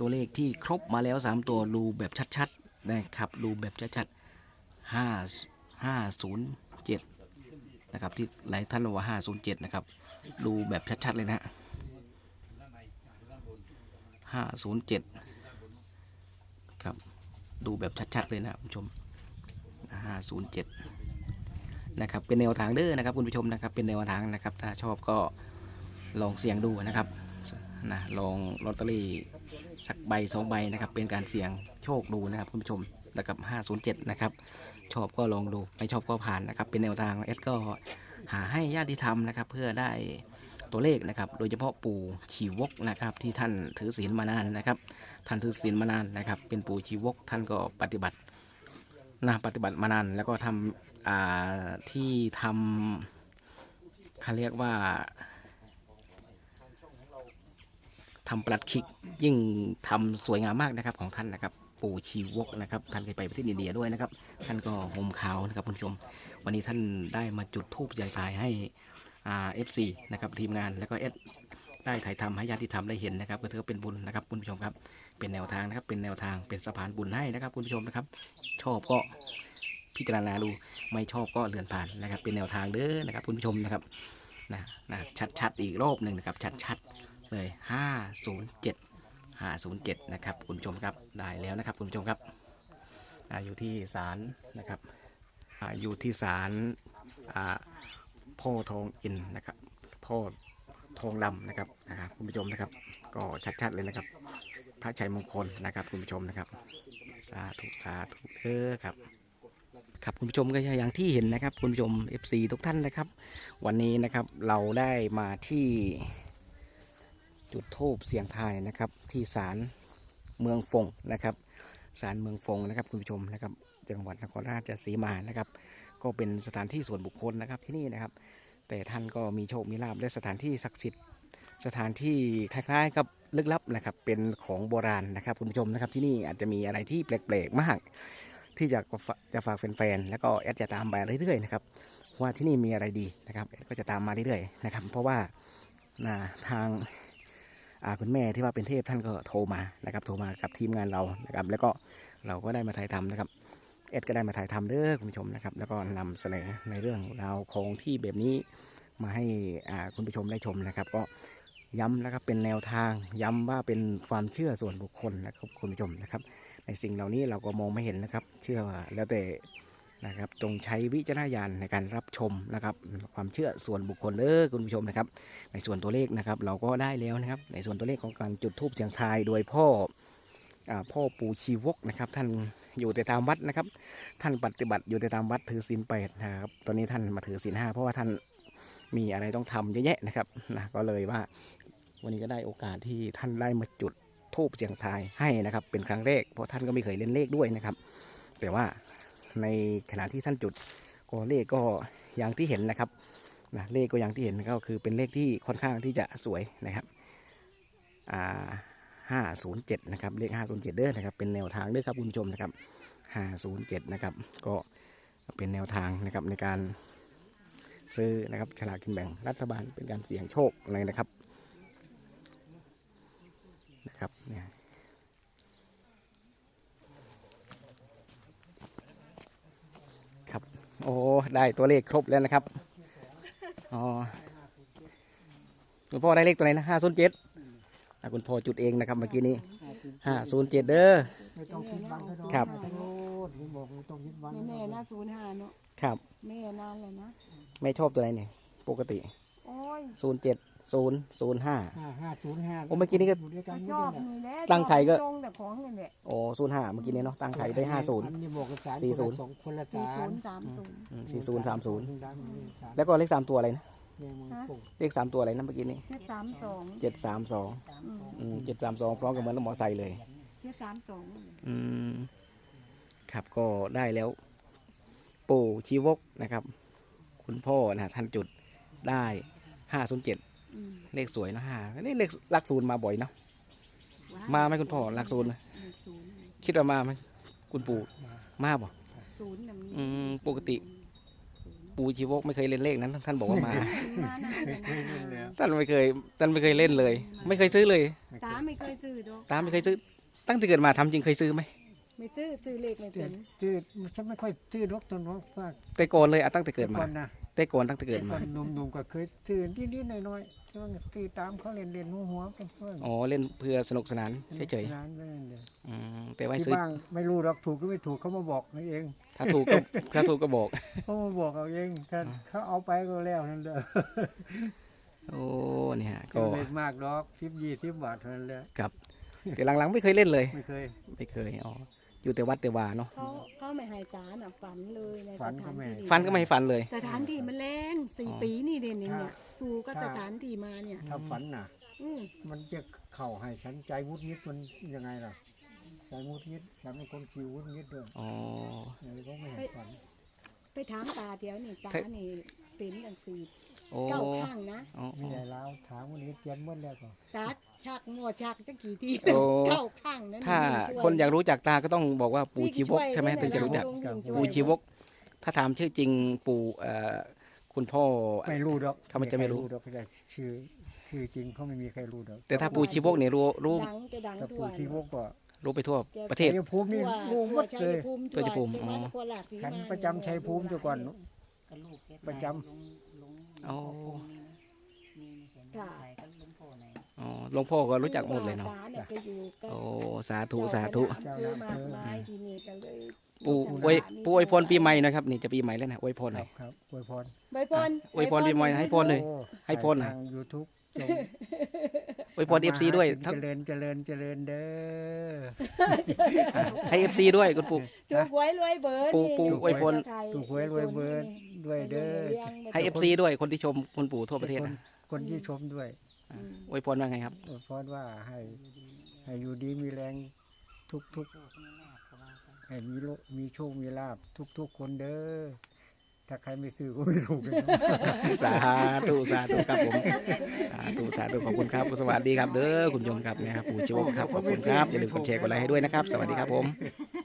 ตัวเลขที่ครบมาแล้ว 3 ตัวดูแบบชัดๆนะครับดูแบบชัดๆห้าห้าศูนย์เจ็ดนะครับ ที่หลายท่านบอกว่าห้าศูนย์เจ็ดนะครับ ดูแบบชัด ๆ เลยนะห้าศูนย์เจ็ดครับ ดูแบบชัด ๆ เลยนะคุณผู้ชมห้าศูนย์เจ็ดนะครับ เป็นแนวทางเด้อนะครับ คุณผู้ชมนะครับ เป็นแนวทางนะครับ ถ้าชอบก็ลองเสี่ยงดูนะครับ นะลองลอตเตอรี่สักใบสองใบนะครับเป็นการเสี่ยงโชคดูนะครับคุณผู้ชมนะครับ507นะครับชอบก็ลองดูไม่ชอบก็ผ่านนะครับเป็นแนวทางเอสก็หาให้ญาติธรรมนะครับเพื่อได้ตัวเลขนะครับ โดยเฉพาะปู่ชีวกนะครับที่ท่านถือศีลมานานนะครับ ท่านถือศีลมานานนะครับ เป็นปู่ชีวกท่านก็ปฏิบัตินะปฏิบัติมานานแล้วก็ทำอ่าที่ทำเขาเรียกว่า ทำปลัดขิกยิ่งทำสวยงามมากนะครับของท่านนะครับ ปู่ชีวกนะครับท่านเคยไปประเทศอินเดียด้วยนะครับ ท่านก็ห่มขาวนะครับคุณผู้ชม วันนี้ท่านได้มาจุดธูปเสียงทายให้อ่าเอฟซีนะครับทีมงานแล้วก็เอสได้ถ่ายทำให้ญาติธรรมได้เห็นนะครับ ก็ถือว่าเป็นบุญนะครับคุณผู้ชมครับ เป็นแนวทางนะครับ เป็นแนวทางเป็นสะพานบุญให้นะครับคุณผู้ชมนะครับ ชอบก็พิจารณาดูไม่ชอบก็เลื่อนผ่านนะครับ เป็นแนวทางเด้อนะครับคุณผู้ชมนะครับนะนะชัดๆอีกรอบหนึ่งนะครับชัดๆ เลย 507 507 นะครับคุณผู้ชมครับได้แล้วนะครับคุณผู้ชมครับออยู่ที่ศาลนะครับออยู่ที่ศาลพ่อทองอินนะครับพ่อทองดำนะครับนะครับคุณผู้ชมนะครับ ก็ชัดๆเลยนะครับ พระชัยมงคลนะครับคุณผู้ชมนะครับ สาธุสาธุเออครับครับคุณผู้ชมก็อย่างที่เห็นนะครับ คุณผู้ชม FC ทุกท่านนะครับ วันนี้นะครับเราได้มาที่ จุดทูบเสียงทายนะครับ ที่ศาลเมืองฟงนะครับศาลเมืองฟงนะครับคุณผู้ชมนะครับ จังหวัดนครราชสีมานะครับ ก็เป็นสถานที่ส่วนบุคคลนะครับที่นี่นะครับ แต่ท่านก็มีโชคมีลาภและสถานที่ศักดิ์สิทธิ์สถานที่คล้ายๆกับลึกลับนะครับ เป็นของโบราณนะครับคุณผู้ชมนะครับที่นี่อาจจะมีอะไรที่แปลกๆมาก ที่จะฝากจะฝากแฟนๆแล้วก็แอดจะตามไปเรื่อยๆนะครับว่าที่นี่มีอะไรดีนะครับแอดก็จะตามมาเรื่อยๆนะครับ เพราะว่าทาง คุณแม่ที่ว่าเป็นเทพท่านก็โทรมานะครับ โทรมากับทีมงานเรานะครับ แล้วก็เราก็ได้มาถ่ายทำนะครับ เอ็ดก็ได้มาถ่ายทำเด้อคุณผู้ชมนะครับ แล้วก็นำเสนอในเรื่องราวของที่แบบนี้มาให้คุณผู้ชมได้ชมนะครับ ก็ย้ำนะครับเป็นแนวทางย้ำว่าเป็นความเชื่อส่วนบุคคลนะครับคุณผู้ชมนะครับ ในสิ่งเหล่านี้เราก็มองไม่เห็นนะครับ เชื่อแล้วแต่ นะครับจงใช้วิจารณญาณในการรับชมนะครับ ความเชื่อส่วนบุคคลเด้อคุณผู้ชมนะครับ ในส่วนตัวเลขนะครับ เราก็ได้แล้วนะครับ ในส่วนตัวเลขของการจุดธูปเสียงทายโดยพ่ออพ่อปู่ชีวกนะครับ ท่านอยู่แต่ตามวัดนะครับ ท่านปฏิบัติอยู่แต่ตามวัดถือศีลแปดนะครับ ตอนนี้ท่านมาถือศีลห้าเพราะว่าท่านมีอะไรต้องทำเยอะแยะนะครับนะก็เลยว่าวันนี้ก็ได้โอกาสที่ท่านได้มาจุดธูปเสียงทายให้นะครับ เป็นครั้งแรกเพราะท่านก็ไม่เคยเล่นเลขด้วยนะครับ แต่ว่า ในขณะที่ท่านจุดก็เลขก็อย่างที่เห็นนะครับนะเลขก็อย่างที่เห็นก็คือเป็นเลขที่ค่อนข้างที่จะสวยนะครับอ่าห้าศูนย์เจ็ดนะครับเลขห้าศูนย์เจ็ดเด้อนะครับเป็นแนวทางเด้อครับคุณผู้ชมนะครับห้าศูนย์เจ็ดนะครับก็เป็นแนวทางนะครับในการซื้อนะครับฉลากกินแบ่งรัฐบาลเป็นการเสี่ยงโชคเลยนะครับนะครับเนี่ยครับ โอ้ ได้ตัวเลขครบแล้วนะครับอ๋อคุณพ่อได้เลขตัวไหนนะห้าศูนย์เจ็ดคุณพ่อจุดเองนะครับเมื่อกี้นี้ห้าศูนย์เจ็ดเด้อไม่ต้องคิดบังก็ได้ครับโทษผมบอกไม่ต้องคิดบังไม่แน่นะศูนย์ห้าเนาะครับแม่นานเลยนะไม่ชอบตัวไหนเนี่ยปกติโอ้ยศูนย์เจ็ด ศูนย์ศูนย์ห้า ห้าห้าศูนย์ห้าโอ้เมื่อกี้นี้ก็ ยู่ด้วยกัก็นชอบนี่แหละนี่แหละตั้งไข่ก็ ตรงแต่ของนี่แหละโอ้ศูนย์ห้าเมื่อกี้นี้เนาะตั้งไข่ได้ห้าศูนย์ อันนี้บอกกันสามสี่ศูนย์สองคนละสี่สาศูมนย์สามศูนย์ สี่ศูนย์สามศูนย์แล้แล้วก็เลขสามตัวอะไรนะเนี่ยมึงส่งเลขสามตัวอะไรนะเมื่อกี้นี้เจ็ดสามสองเจ็ดสามสองอืมเจ็ดสามสองพร้อมกับเหมือนหมอใส่เลย เจ็ดสามสองนี่อืมครับก็ได้แล้ว ปู่ชีวกนะครับ คุณพ่อนะท่านจุดได้ห้าศูนย์เจ็ด อืมเลขสวยเนอะห้านี่เลขหลักศูนย์มาบ่อยเนาะว้มาไหมคุณพ่อหลักศูนย์เลขศูนย์คิดว่ามาไหมคุณปู่มาบ่ ศูนย์น่ะมีอืมปกติปปู่ชีวกไม่เคยเล่นเลขนั้น ท่านบอกว่ามา มาหน้าเลยเคยเล่นแล้วท่านไม่เคยท่านไม่เคยเล่นเลย ไม่เคยซื้อเลย ตาไม่เคยซื้อดอกตามไม่เคยซื้อ ตั้งแต่เกิดมาทำจริงเคยซื้อไหมไม่ซื้อซื้อเลขไม่ชื่เป็อนชื่อฉันไม่ค่อยชื่อดอกตัวน้องว่าแต่ก่อนเลยอะตั้งแต่เกิดมา ก่อนนะ แต่ก่อนตั้งแต่เกิดตมาอนหนุ่มๆก็เคยชื่อนิดๆหน่อยๆช่วงชื่อตามเขาเล่นเล่นหัวหัวๆเป็นเพื่อนอ๋อเล่นเพื่อสนุกสนานเฉยร้านไม่เล่นเลยๆอืมแต่ว่าที่ซื้อบ้างไม่รู้หรอกถูกก็ไม่ถูกเขามาบอกนี่เองถ้าถูกก็ถ้าถูกก็บอก เขามาบอกเอาเองถ้าเขาเอาไปก็แล้วนั่นเด้อโอ้เนี่ยก็ก็เล่นมากดอกสิบยี่สิบบาทเท่านั้นแหละครับ แต่หลังๆไม่เคยเล่นเลย ไม่เคย ไม่เคยอ๋อ อยู่แต่วัดแต่วาเนาะเขาเขาไม่ให้ตาน่ะฝันเลยในสฝันถาก็นไม่ที่ฟันก็ไม่ให้ฟันเลย สถานที่มันแรงสี่อ๋อปีนี่เด่นเนี่ยเนี่ยสู่ก็สถานที่มาเนี่ยถ้าฝันน่ะอืมมันจะเข่าให้ฉันใจมุดมิดมันยังไงล่ะใจมุดมิดฉันเป็นคนคิวมุดมิดด้วยอ๋อเลยก็ไม่เห็นฝัน ไปถามตาเดียวนี่ตานี่เป็นอย่างสี่ โอ้เก้าข้างนะอ๋อมีอะไรแล้วถามวันนี้เจียนหมดแล้วก็ตาชักงอชักจะกี่ทีโอ้เก้าข้างนั้นถ้าช่วยคนอยากรู้จักตาก็ต้องบอกว่าปู่ชีวกช่วยใช่ไหมด้ถึงจะรู้จักลุงยิ่งช่ยปู่ชีวก ถ้าถามชื่อจริงปู่เอ่อคุณพ่อไม่รู้ดอกเขามันจะไม่รู้ดอกแต่ชื่อชื่อจริงเขาไม่มีใครรู้ดอกแต่ถ้าปู่ชีวกเนี่ยรู้รู้ดังจะดังแต่ทั่ปู่วที่พวกก็รู้ไปทั่วประเทศชัยภูมินี่ทั่วรู้หมดชัเลยยภูมิตัวชัยภูมิจังหวัดอ๋อนครราชสีฉันมาประจำชัยภูมิเจ้าก่อนก็ลูกเพชรประจำ ลุงลุงอ๋อมีเห็นค่ะใครก็ลุงโพไหนอ๋อหลวงพ่อก็รู้จักหมดเลยเนาะตาเนี่ยไปอยู่กับโอ้ สาธุ สาธุ เจ้าคณะอำเภอมากมายที่นี่ก็เลยปู่อวยปู่อวยพรปีใหม่นะครับ นี่จะปีใหม่แล้วนะอวยพรหคน่รัอบยครับอวยพรใบพรอวยพรปีใหม่ให้พรเลยโอ้ให้พรหน่อย ทางยูทูบอวยพรเอฟซีด้วยทั้งเจริญเจริญเจริญเด้อ ให้เอฟซีด้วยคุณปู่ ถูกหวยรวยเบิร์ดปู่ปู่อวยพร ถูกหวยรวยเบิร์ด ด้วยเด้อให้เอฟซีด้วยคนที่ชมคุณปู่ทั่วประเทศคนนะคนที่ชมด้วยอวยพรว่าไงครับ อวยพรว่าให้ให้อยู่ดีมีแรงทุกทุกให้มีโลมีโชคมีลาบทุกทุกๆคนเด้อถ้าใครไม่ซื้อก็ไม่ถูกเลยเนาะสาธุสาธุครับผม สาธุสาธุขอบคุณครับสวัสดีครับเด้อคุณผู้ชมครับเนี่ยครับปู่ชีวกครับขอบคุณครับอย่าลืมกดแชร์กดไลค์ให้ด้วยนะครับ สวัสดีครับผมค